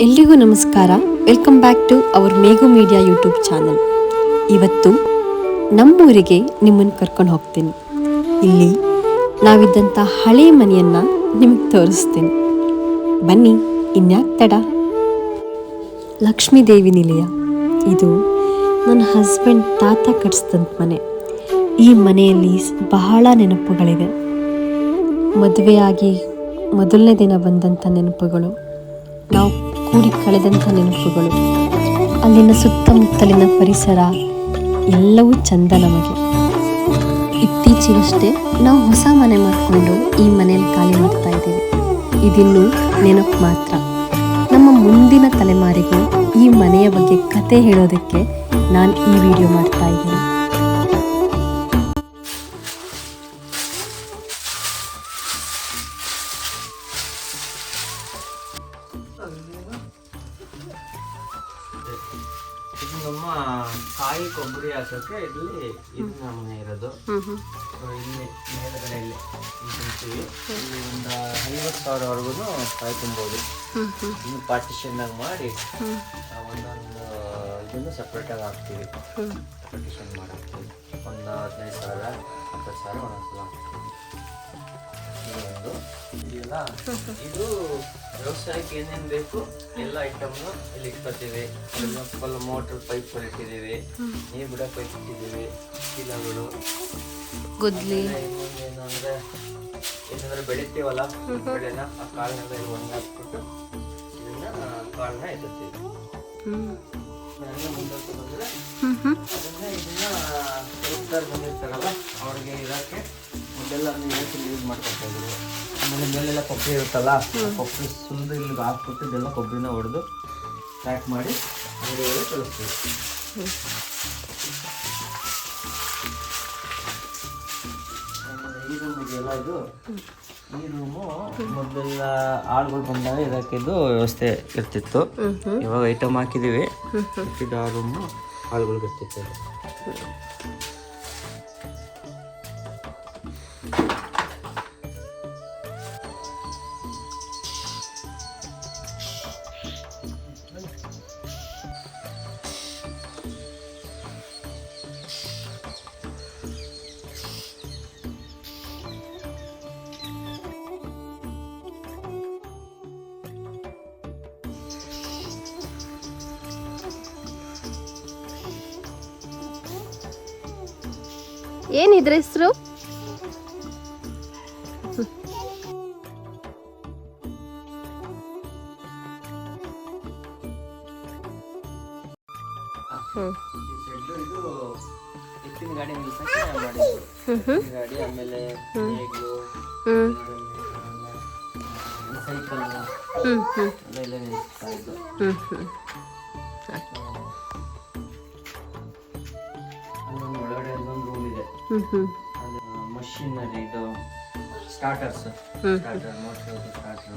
ಎಲ್ರಿಗೂ ನಮಸ್ಕಾರ. Welcome back to our Meghu media YouTube channel ಇವತ್ತು ನಮ್ಮೂರಿಗೆ ನಿಮ್ಮನ್ನು ಕರ್ಕೊಂಡು ಹೋಗ್ತೀನಿ. ಇಲ್ಲಿ ನಾವಿದ್ದಂಥ ಹಳೆ ಮನೆಯನ್ನು ನಿಮಗೆ ತೋರಿಸ್ತೀನಿ. ಬನ್ನಿ, ಇನ್ಯಾಕೆ ತಡ? ಲಕ್ಷ್ಮೀದೇವಿ ನಿಲಯ. ಇದು ನನ್ನ ಹಸ್ಬೆಂಡ್ ತಾತ ಕಟ್ಸಿದಂಥ ಮನೆ. ಈ ಮನೆಯಲ್ಲಿ ಬಹಳ ನೆನಪುಗಳಿವೆ. ಮದುವೆಯಾಗಿ ಮೊದಲನೇ ದಿನ ಬಂದಂಥ ನೆನಪುಗಳು. ನಾವು ಕೂಡಿ ಕಳೆದಂಥ ನೆನಪುಗಳು ಅಲ್ಲಿನ ಸುತ್ತಮುತ್ತಲಿನ ಪರಿಸರ ಎಲ್ಲವೂ ಚಂದ ನಮಗೆ. ಇತ್ತೀಚೆಗಷ್ಟೇ ನಾವು ಹೊಸ ಮನೆ ಮಾಡಿಕೊಂಡು ಈ ಮನೆಯಲ್ಲಿ ಖಾಲಿ ಮಾಡ್ತಾ ಇದ್ದೀವಿ. ಇದಿನ್ನು ನೆನಪು ಮಾತ್ರ. ನಮ್ಮ ಮುಂದಿನ ತಲೆಮಾರಿಗೂ ಈ ಮನೆಯ ಬಗ್ಗೆ ಕತೆ ಹೇಳೋದಕ್ಕೆ ನಾನು ಈ ವಿಡಿಯೋ ಮಾಡ್ತಾ ಇದ್ದೀನಿ. ಕಾಯಿ ಕೊಬ್ಬರಿ ಹಾಕೋಕ್ಕೆ ಇಲ್ಲಿ ಇದು ನಮ್ಮನೆ ಇರೋದು. ಇಲ್ಲಿ ಮೇಲ್ಗಡೆ ಇಲ್ಲಿ ಇಲ್ಲಿ ತುಂಬ್ತೀವಿ. ಇಲ್ಲಿ ಒಂದು ಐವತ್ತು ಸಾವಿರವರೆಗೂ ಕಾಯಿ ತುಂಬೋದು ಇನ್ನು ಪಾರ್ಟಿಷನ್ನಾಗಿ ಮಾಡಿ ಒಂದೊಂದು ಇದನ್ನು ಸಪ್ರೇಟಾಗಿ ಹಾಕ್ತೀವಿ. ಪಾರ್ಟಿಷನ್ ಮಾಡಿ ಒಂದು ಹದಿನೈದು ಸಾವಿರ ಹತ್ತು ಸಾವಿರ ಒಂದೊಂದ್ಸಲ ಹಾಕ್ತೀವಿ. ಇದು ಒಂದು ಇದೆಯಲ್ಲ? ಇದು ವ್ಯವಸಾಯಕ್ಕೆ ಏನೇನು ಬೇಕು? ಎಲ್ಲ ಐಟಮ್ನು ಇಲ್ಲಿ ಇಟ್ಕೊತೀವಿ ಫುಲ್ ಮೋಟರ್ ಪೈಪ್ ಇಟ್ಟಿದ್ದೀವಿ. ನೀರು ಬಿಡೋ ಪೈಪ್ ಇಟ್ಟಿದ್ದೀವಿ. ಚೀಲಗಳು. ಗುದ್ಲಿ. ಏನು ಅಂದರೆ ಏನಂದ್ರೆ ಬೆಳಿತೀವಲ್ಲ ಬೆಳೆನ ಆ ಕಾಳನ್ನೆಲ್ಲ ಇಲ್ಲಿ ಹಾಕ್ಬಿಟ್ಟು ಇದನ್ನ ಕಾಳನ್ನ ಎತ್ತುತ್ತೀವಿ. ಮುಂದಕ್ಕೆ ಬಂದರೆ ಅದನ್ನ ಇದನ್ನ ಕೆಲಸದಾರ ಬಂದಿರ್ತಾರಲ್ಲ ಅವ್ರಿಗೆ ಇರೋಕ್ಕೆ ಮೊದಲೆಲ್ಲ ನೀರು ಯೂಸ್ ಮಾಡ್ಕೊತಾ ಇದ್ರು ಆಮೇಲೆ ಮೇಲೆಲ್ಲ ಕೊಬ್ಬರಿ ಇರುತ್ತಲ್ಲ ಕೊಬ್ಬರಿ ಸುಲಿದು ಇಲ್ಲಿ ಹಾಕ್ಬಿಟ್ಟು ಇದೆಲ್ಲ ಕೊಬ್ಬರಿನ ಹೊಡೆದು ಪ್ಯಾಕ್ ಮಾಡಿ ಅಂಗಡಿಗಳಿಗೆ ಕಳಿಸ್ತೀವಿ. ಆಮೇಲೆ ಈ ಇದು ಈ ರೂಮು ಮೊದಲೆಲ್ಲ ಆಳುಗಳು ಬಂದಾಗ ಇದಕ್ಕೆ ಇದು ವ್ಯವಸ್ಥೆ ಇರ್ತಿತ್ತು. ಇವಾಗ ಐಟಮ್ ಹಾಕಿದೀವಿ. ಇದು ಆ ರೂಮು ಆಳುಗಳಿಗೆ ಇರ್ತಿತ್ತು. ಏನಿದ್ರ ಹೆಸರು? ಹ್ಞೂ ಹ್ಞೂ ಹ್ಞೂ ಎತ್ತಿನ ಮಷಿನರಿ ಇದು ಸ್ಟಾರ್ಟರ್ಸ್ ಸ್ಟಾರ್ಟರ್ ಮೋಟರ್ ಸ್ಟಾರ್ಟರ್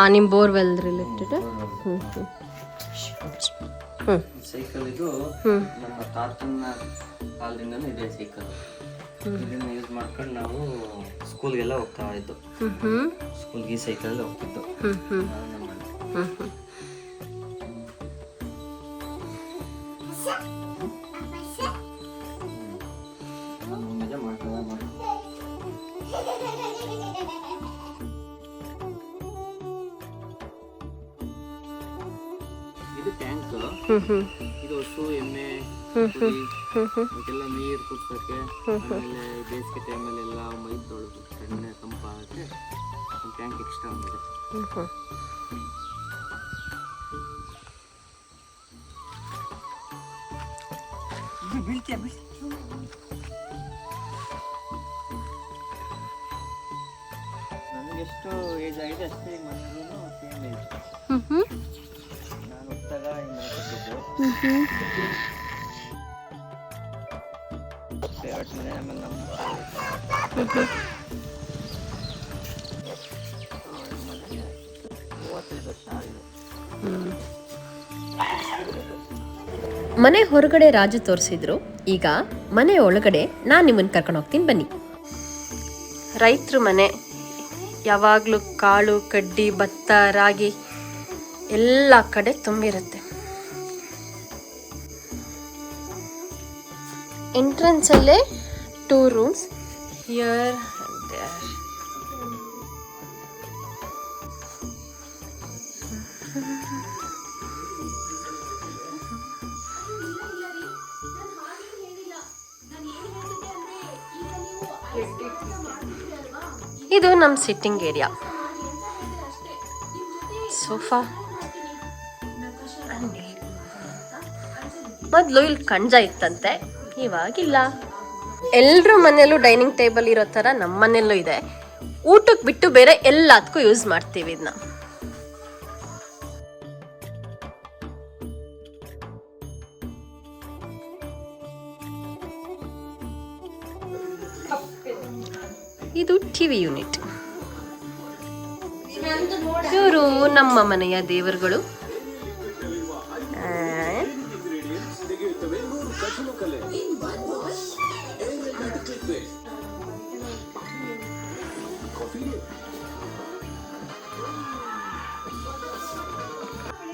ಆ ನಿಮ್ಮ ಬೋರ್ವೆಲ್ ರಿಲೇಟೆಡ್ ಸೈಕಲ್ ಇದು ನಮ್ಮ ತಾತನ ಕಾಲದಿಂದನೂ ಇದೆ ಸೈಕಲ್ ಇದನ್ನ ಯೂಸ್ ಮಾಡ್ಕೊಂಡು ನಾವು ಸ್ಕೂಲ್ಗೆಲ್ಲ ಹೋಗ್ತಾ ಇದ್ದು. ಸ್ಕೂಲ್ಗೆ ಈ ಸೈಕಲ್ ಹೋಗ್ತಿದ್ದು. ಇದು ಟ್ಯಾಂಕ್ ಇದು ಹಸು ಎಮ್ಮೆ ಕುರಿ ಅವಕ್ಕೆಲ್ಲ ನೀರು ಕುಡ್ಸೋಕ್ಕೆ ಆಮೇಲೆ ಬೇಸಿಗೆ ಟೈಮಲ್ಲೆಲ್ಲ ಮೈ ತೊಳೆದು ಎಣ್ಣೆ ತಂಪಾಗಕ್ಕೆ ಒಂದು ಟ್ಯಾಂಕ್ ಎಕ್ಸ್ಟ್ರಾ ಒಂದಿದೆ ಬೀಳ್ತೀಯ ನನಗೆ ಎಷ್ಟು ಏಜ್ ಆಗಿದೆ ಅಷ್ಟೇ ಮನೆಗೂ ಸೇಮ್ ಏಜ್ ನಾನು ಹುಟ್ಟಾಗ ಮನೆ ಕಟ್ಟಿದ್ದು ಫೇವರೆಟ್ ಮನೆ ಆಮೇಲೆ ನಮ್ಮ ಮೂವತ್ತೈದು ವರ್ಷ ಆಗಿದೆ ಮನೆ ಹೊರಗಡೆ ರಾಜ ತೋರಿಸಿದ್ರು. ಈಗ ಮನೆ ಒಳಗಡೆ ನಾನು ನಿಮ್ಮನ್ನು ಕರ್ಕೊಂಡು ಹೋಗ್ತೀನಿ ಬನ್ನಿ. ರೈತರು ಮನೆ. ಯಾವಾಗಲೂ ಕಾಳು ಕಡ್ಡಿ ಭತ್ತ ರಾಗಿ ಎಲ್ಲ ಕಡೆ ತುಂಬಿರುತ್ತೆ. ಎಂಟ್ರೆನ್ಸಲ್ಲೇ ಟೂ ರೂಮ್ಸ್ ಹಿಯರ್ ಇದು ನಮ್ಮ ಸಿಟ್ಟಿಂಗ್ ಏರಿಯಾ ಸೋಫಾ ಮೊದಲು ಇಲ್ಲಿ ಕಣ್ಜ ಇತ್ತಂತೆ, ಇವಾಗಿಲ್ಲ. ಎಲ್ಲರ ಮನೆಯಲ್ಲೂ ಡೈನಿಂಗ್ ಟೇಬಲ್ ಇರೋ ಥರ ನಮ್ಮ ಮನೆಯಲ್ಲೂ ಇದೆ. ಊಟಕ್ಕೆ ಬಿಟ್ಟು ಬೇರೆ ಎಲ್ಲದಕ್ಕೂ ಯೂಸ್ ಮಾಡ್ತೀವಿ ಇದನ್ನ ಟಿವಿ ಯೂನಿಟ್. ಇವರು ನಮ್ಮ ಮನೆಯ ದೇವರುಗಳು.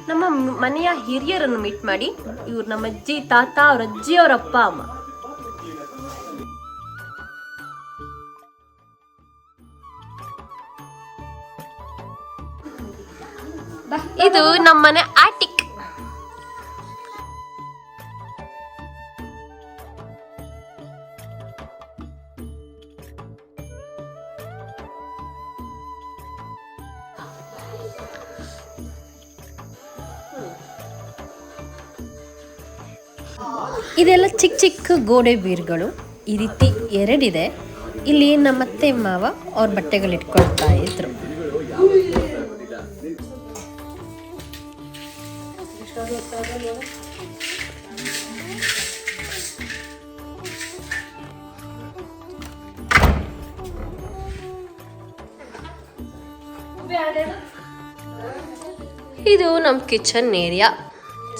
ನಮ್ಮ ಮನೆಯ ಹಿರಿಯರನ್ನು ಮೀಟ್ ಮಾಡಿ ಇವ್ರು ನಮ್ಮ ಅಜ್ಜಿ, ತಾತ, ಅವ್ರ ಅಜ್ಜಿ, ಅವ್ರ ಅಪ್ಪ, ಅಮ್ಮ. ಇದು ನಮ್ಮನೆ ಆಟಿಕ್. ಇದೆಲ್ಲ ಚಿಕ್ಕ ಚಿಕ್ಕ ಗೋಡೆ ಬೀರ್ಗಳು. ಈ ರೀತಿ ಎರಡಿದೆ. ಇಲ್ಲಿ ನಮ್ಮತ್ತೆ ಮಾವ ಅವ್ರ ಬಟ್ಟೆಗಳು ಇಟ್ಕೊಳ್ತಾ ಇದ್ರು. ಇದು ನಮ್ಮ ಕಿಚನ್ ಏರಿಯಾ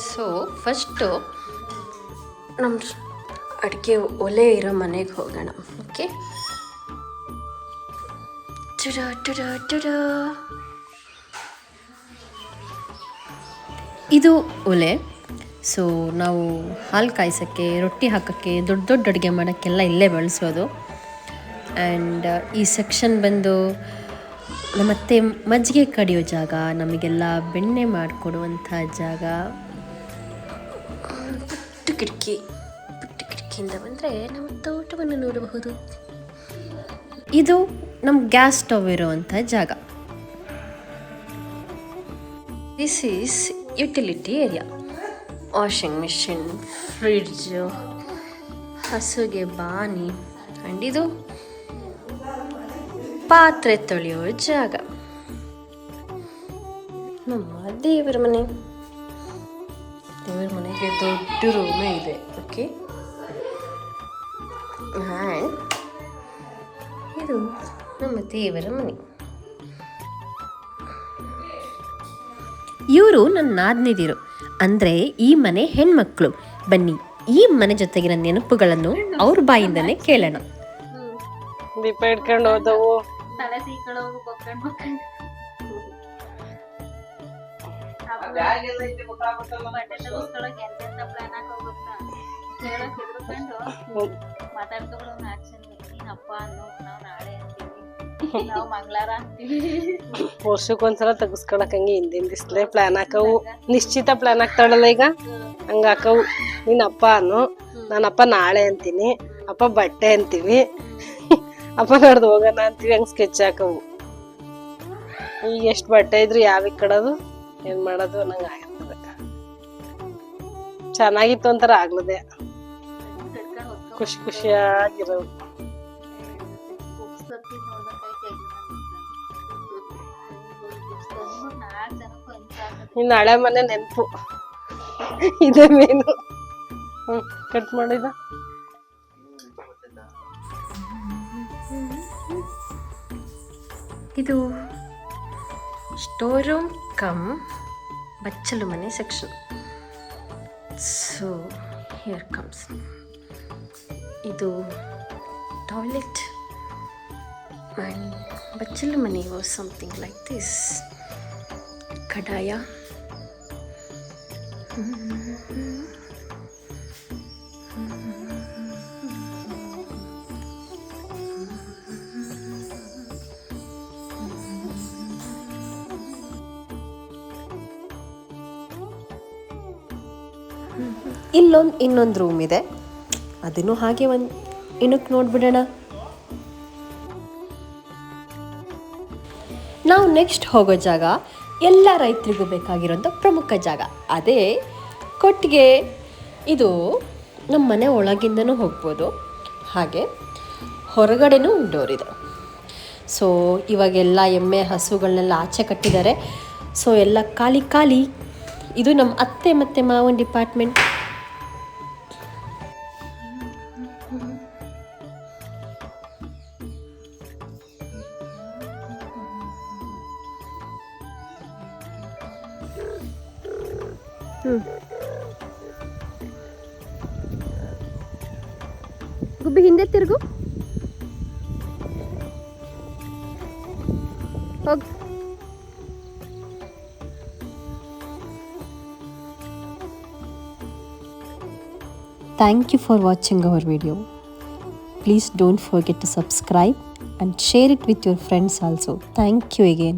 ಸೊ ಫಸ್ಟು ನಮ್ಮ ಅಡುಗೆ ಒಲೆ ಇರೋ ಮನೆಗೆ ಹೋಗೋಣ. ಓಕೆ ಟುಡ ಟುಡ ಟುಡ. ಇದು ಒಲೆ. ಸೊ ನಾವು ಹಾಲು ಕಾಯಿಸೋಕ್ಕೆ, ರೊಟ್ಟಿ ಹಾಕೋಕ್ಕೆ, ದೊಡ್ಡ ದೊಡ್ಡ ಅಡುಗೆ ಮಾಡೋಕ್ಕೆಲ್ಲ ಇಲ್ಲೇ ಬಳಸೋದು. ಆ್ಯಂಡ್ ಈ ಸೆಕ್ಷನ್ ಬಂದು ನಮ್ಮತ್ತೆ ಮಜ್ಜಿಗೆ ಕಡಿಯೋ ಜಾಗ, ನಮಗೆಲ್ಲ ಬೆಣ್ಣೆ ಮಾಡಿಕೊಡುವಂಥ ಜಾಗ. ಪುಟ್ಟು ಕಿಟಕಿ, ಪುಟ್ಟ ಕಿಟಕಿಯಿಂದ ಬಂದರೆ ನಮ್ಮ ತೋಟವನ್ನು ನೋಡಬಹುದು. ಇದು ನಮ್ಮ ಗ್ಯಾಸ್ ಸ್ಟವ್ ಇರುವಂಥ ಜಾಗ. This is utility area. Washing machine, fridge, ಹಸುಗೆ ಬಾನಿ ಆ್ಯಂಡ್ ಇದು ಪಾತ್ರೆ ತೊಳೆಯೋ ಜಾಗ. ನಮ್ಮ ದೇವರ ಮನೆ. ದೇವರ ಮನೆಗೆ ದೊಡ್ಡ ರೂಮೇ ಇದೆ. ಓಕೆ ಇದು ನಮ್ಮ ದೇವರ ಮನೆ. ಇವರು ನನ್ನ ನಾದ್ನಿದಿರು. ಅಂದ್ರೆ ಈ ಮನೆ ಹೆಣ್ಮಕ್ಳು. ಬನ್ನಿ ಈ ಮನೆ ಜೊತೆಗಿನ ನೆನಪುಗಳನ್ನು ಅವ್ರ ಬಾಯಿಂದನೇ ಕೇಳೋಣ. ದೀಪ ಇಟ್ಕೊಂಡು ಹೋದವು. ನಾವ್ ನಾಳೆ ನಾವ್ ಮಂಗಳಾರ ಅಂತೀವಿ. ವರ್ಷಕ್ಕೊಂದ್ಸಲ ತೆಗಿಸ್ಕೊಳಕ್ ಹಂಗೆ ಹಿಂದಿನ ದಿಸ್ಲೇ ಪ್ಲಾನ್ ಹಾಕವು. ನಿಶ್ಚಿತ ಪ್ಲಾನ್ ಹಾಕ್ತಾಳಲ್ಲ ಈಗ? ಹಂಗ ಹಾಕವು. ನಿನ್ನ ಅಪ್ಪ ಅನ್ನು. ನನ್ನ ಅಪ್ಪ ನಾಳೆ ಅಂತೀನಿ. ಅಪ್ಪ ಬಟ್ಟೆ ಅಂತೀವಿ. ಅಪ್ಪ ನಡ್ದು ಹೋಗೋಣ ಅಂತೀವಿ. ಹಂಗೆ ಸ್ಕೆಚ್ ಹಾಕವು. ಈಗ ಎಷ್ಟು ಬಟ್ಟೆ ಇದ್ರು ಯಾವ ಕಡೋದು? ಏನು ಮಾಡೋದು ನಂಗೆ ಆಗಿರ್ತದೆ ಚೆನ್ನಾಗಿತ್ತು ಅಂತಾರ ಆಗ್ಲದೆ. ಖುಷಿ ಖುಷಿಯಾಗಿರೋವು ಇನ್ನು ಹಳೆ ಮನೆ ನೆನಪು. ಇದೆ ಮೇನು. ಹ್ಮ್, ಕಟ್ ಮಾಡಿದ? ಇದು ಸ್ಟೋರ್ ರೂಮ್ ಕಮ್ ಬಚ್ಚಲು ಮನೆ ಸೆಕ್ಷನ್. ಸೊ ಹಿಯರ್ ಕಮ್ಸ್ ಇದು ಟಾಯ್ಲೆಟ್ ಆ್ಯಂಡ್ ಬಚ್ಚಲು ಮನೆ was something like this Kadaya. ಇಲ್ಲೊಂದು ಇನ್ನೊಂದು ರೂಮ್ ಇದೆ. ಅದನ್ನು ಹಾಗೆ ಒಂದು ಇನ್ನಕ್ಕೆ ನೋಡ್ಬಿಡೋಣ. ನಾವು ನೆಕ್ಸ್ಟ್ ಹೋಗೋ ಜಾಗ ಎಲ್ಲ ರೈತರಿಗೂ ಬೇಕಾಗಿರೋಂಥ ಪ್ರಮುಖ ಜಾಗ. ಅದೇ ಕೊಟ್ಟಿಗೆ. ಇದು ನಮ್ಮ ಮನೆ ಒಳಗಿಂದನೂ ಹೋಗ್ಬೋದು. ಹಾಗೆ ಹೊರಗಡೆನೂ ಡೋರ್ ಇದೆ. ಸೊ ಇವಾಗೆಲ್ಲ ಎಮ್ಮೆ ಹಸುಗಳನ್ನೆಲ್ಲ ಆಚೆ ಕಟ್ಟಿದ್ದಾರೆ. ಸೊ ಎಲ್ಲ ಖಾಲಿ ಖಾಲಿ. ಇದು ನಮ್ಮ ಅತ್ತೆ ಮತ್ತು ಮಾವನ ಡಿಪಾರ್ಟ್ಮೆಂಟ್ ಹಿಂದೆ ತಿರುಗು ಹೋಗ್ Thank you for watching our video. Please don't forget to subscribe and share it with your friends also. Thank you again.